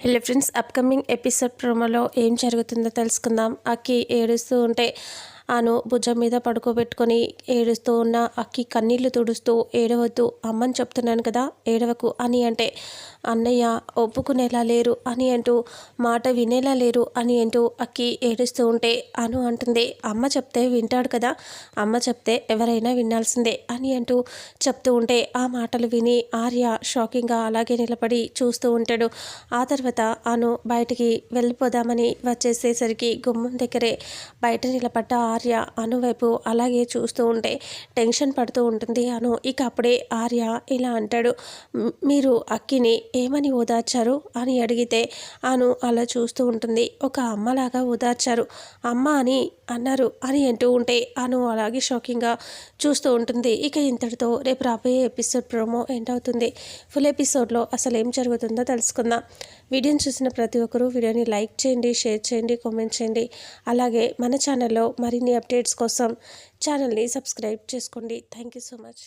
Hello friends upcoming episode ప్రోమోలో ఏం జరుగుతుందో తెలుసుకుందాం. అక్కి ఏడుస్తూ ఉంటే ఆను భుజం మీద పడుకోబెట్టుకొని ఏడుస్తూ ఉన్న అక్కి కన్నీళ్ళు తుడుస్తూ ఏడవద్దు అమ్మని చెప్తున్నాను కదా ఏడవకు అని అంటే అన్నయ్య ఒప్పుకునేలా లేరు అని అంటూ మాట వినేలా లేరు అని అంటూ అక్కి ఏడుస్తూ ఉంటే అను అంటుంది అమ్మ చెప్తే వింటాడు కదా అమ్మ చెప్తే ఎవరైనా వినాల్సిందే అని అంటూ చెప్తూ ఉంటే ఆ మాటలు విని ఆర్య షాకింగ్గా అలాగే నిలబడి చూస్తూ ఉంటాడు. ఆ తర్వాత అను బయటికి వెళ్ళిపోదామని వచ్చేసేసరికి గుమ్మం దగ్గరే బయట నిలబడ్డ ఆర్య అను వైపు అలాగే చూస్తూ ఉంటే టెన్షన్ పడుతూ ఉంటుంది అను. ఇక అప్పుడే ఆర్య ఇలా అంటాడు మీరు అక్కిని ఏమని ఓదార్చారు? అని అడిగితే అను అలా చూస్తూ ఉంటుంది. ఒక అమ్మలాగా ఓదార్చారు. అమ్మ అని అన్నారు అని అంటూ ఉంటే అను అలాగే షాకింగ్గా చూస్తూ ఉంటుంది. ఇక ఇంతటితో రేపు రాబోయే ఎపిసోడ్ ప్రోమో ఎండ్ అవుతుంది. ఫుల్ ఎపిసోడ్లో అసలు ఏం జరుగుతుందో తెలుసుకుందాం. వీడియోని చూసిన ప్రతి ఒక్కరూ వీడియోని లైక్ చేయండి షేర్ చేయండి కామెంట్ చేయండి. అలాగే మన ఛానల్లో మరిన్ని అప్డేట్స్ కోసం ఛానల్ని సబ్స్క్రైబ్ చేసుకోండి. Thank you so much.